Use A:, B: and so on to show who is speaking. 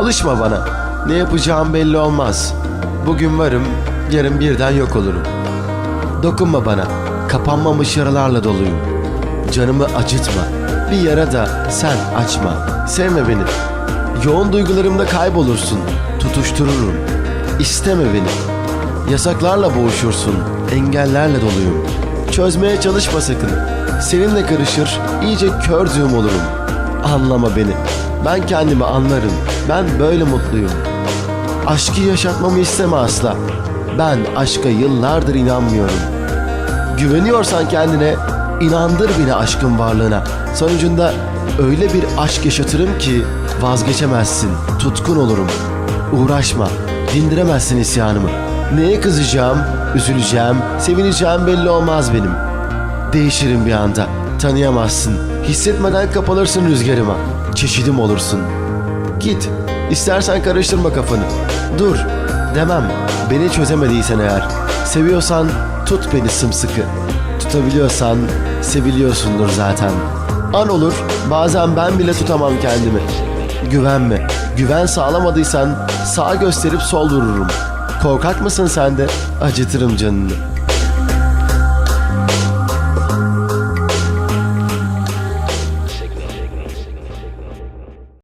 A: Çalışma bana. Ne yapacağım belli olmaz. Bugün varım, yarın birden yok olurum. Dokunma bana. Kapanmamış yaralarla doluyum. Canımı acıtma. Bir yara da sen açma. Sevme beni. Yoğun duygularımda kaybolursun. Tutuştururum. İsteme beni. Yasaklarla boğuşursun. Engellerle doluyum. Çözmeye çalışma sakın. Seninle karışır, iyice kör düğüm olurum. Anlama beni. Ben kendimi anlarım. Ben böyle mutluyum. Aşkı yaşatmamı isteme asla. Ben aşka yıllardır inanmıyorum. Güveniyorsan kendine, inandır beni aşkın varlığına. Sonucunda öyle bir aşk yaşatırım ki vazgeçemezsin, tutkun olurum. Uğraşma, dindiremezsin isyanımı. Neye kızacağım, üzüleceğim, sevineceğim belli olmaz benim. Değişirim bir anda, tanıyamazsın. Hissetmeden kapalırsın rüzgarıma. Çeşidim olursun. Git, istersen karıştırma kafanı. Dur, demem. Beni çözemediysen eğer. Seviyorsan tut beni sımsıkı. Tutabiliyorsan seviliyorsundur zaten. An olur, bazen ben bile tutamam kendimi. Güvenme. Güven sağlamadıysan sağ gösterip sol vururum. Korkak mısın sen de? Acıtırım canını.